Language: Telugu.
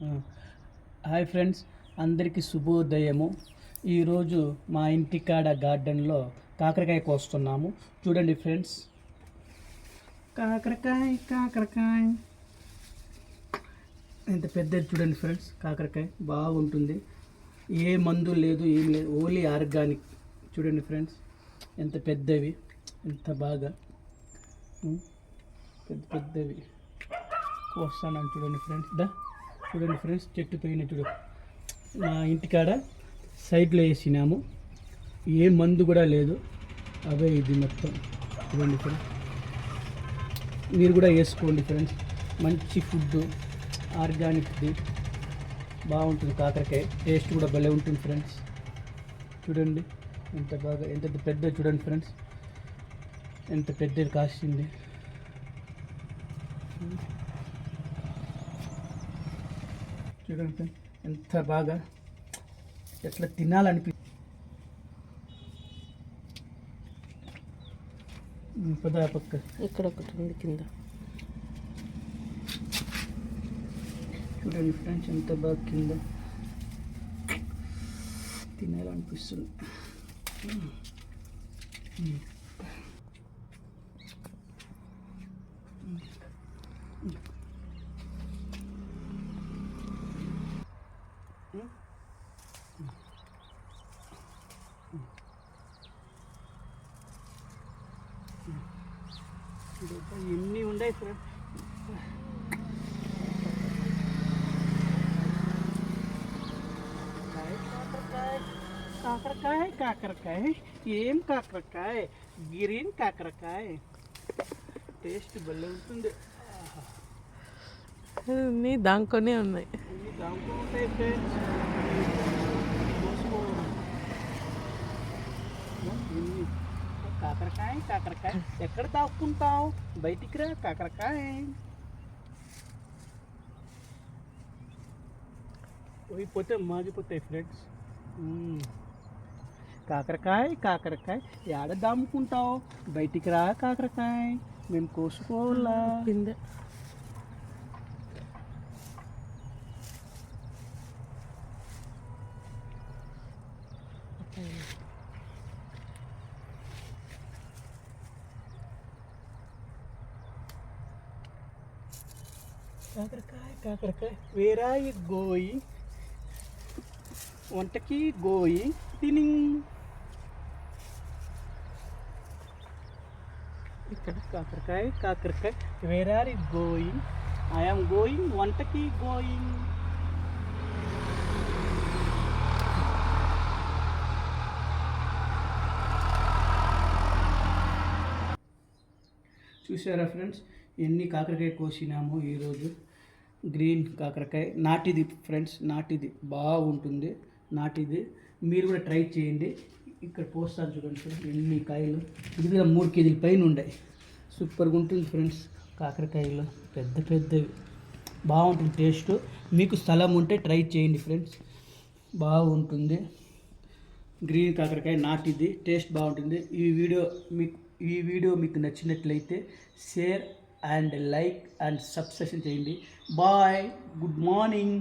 హాయ్ ఫ్రెండ్స్ అందరికీ శుభోదయము. ఈరోజు మా ఇంటికాడ గార్డెన్లో కాకరకాయ కోస్తున్నాము. చూడండి ఫ్రెండ్స్. కాకరకాయ కాకరకాయ. ఎంత పెద్దది చూడండి ఫ్రెండ్స్ కాకరకాయ. బాగుంటుంది. ఏ మందు లేదు ఏం లేదు. Only organic. చూడండి ఫ్రెండ్స్ ఎంత పెద్దవి. ఎంత బాగా. పెద్ద పెద్దవి. కోస్తానని చూడండి ఫ్రెండ్స్. దా. చూడండి ఫ్రెండ్స్ చెట్టు పైన చూడు మా ఇంటికాడ సైడ్లో వేసినాము. ఏ మందు కూడా లేదు. అవే ఇది మొత్తం. చూడండి ఫ్రెండ్స్. మీరు కూడా వేసుకోండి ఫ్రెండ్స్. మంచి ఫుడ్. ఆర్గానిక్ది బాగుంటుంది కాకరకాయ. టేస్ట్ కూడా భలే ఉంటుంది ఫ్రెండ్స్. చూడండి ఎంత బాగా ఎంత పెద్ద చూడండి ఫ్రెండ్స్. ఎంత పెద్దది కాసింది. చూడండి ఎంత బాగా ఎట్లా తినాలనిపి పద పక్క. ఇక్కడ ఒకటి ఉంది కింద. చూడండి ఫ్రెండ్స్ ఎంత బాగా కింద తినాలనిపిస్తుంది. ఎన్ని ఉన్నాయి ఫ్రెండ్స్ కాకరకాయ కాకరకాయ ఏం కాకరకాయ? గ్రీన్ కాకరకాయ. టేస్ట్ భలే ఉంటుంది. దాంట్లోనే ఉన్నాయి. దాంట్లో ఉంటాయి ఫ్రెండ్స్ కాకరకాయ కాకరకాయ. ఎక్కడ దాక్కుంటావు? బయటికి రా కాకరకాయ. పోయిపోతే మాగిపోతాయి ఫ్రెండ్స్. కాకరకాయ కాకరకాయ. ఏడ దాముకుంటావు? బయటికి రా కాకరకాయ. మేము కోసుకోవాలా కాకరకాయ కాకరకాయ వేరాయి గోయి వంటకి గోయి తిని ఇక్కడ కాకరకాయ కాకరకాయ వేరారి గోయింగ్ ఐఎమ్ గోయింగ్ వంటకి గోయింగ్ చూసారా ఫ్రెండ్స్? ఎన్ని కాకరకాయ కోసినాము ఈరోజు. గ్రీన్ కాకరకాయ నాటిది ఫ్రెండ్స్ నాటిది. బాగుంటుంది నాటిది. మీరు కూడా ట్రై చేయండి. ఇక్కడ పోస్తాను చూడండి ఫ్రెండ్స్ ఎన్ని కాయలు. ఇది కూడా మూడు కేజీల పైన ఉన్నాయి సూపర్గా ఉంటుంది ఫ్రెండ్స్ కాకరకాయలు. పెద్ద పెద్దవి. బాగుంటుంది టేస్ట్. మీకు స్థలం ఉంటే ట్రై చేయండి ఫ్రెండ్స్. బాగుంటుంది. గ్రీన్ కాకరకాయ నాటిది. టేస్ట్ బాగుంటుంది. ఈ వీడియో మీకు ఈ వీడియో మీకు నచ్చినట్లయితే share and like and subscription చేయండి. బాయ్. Good morning.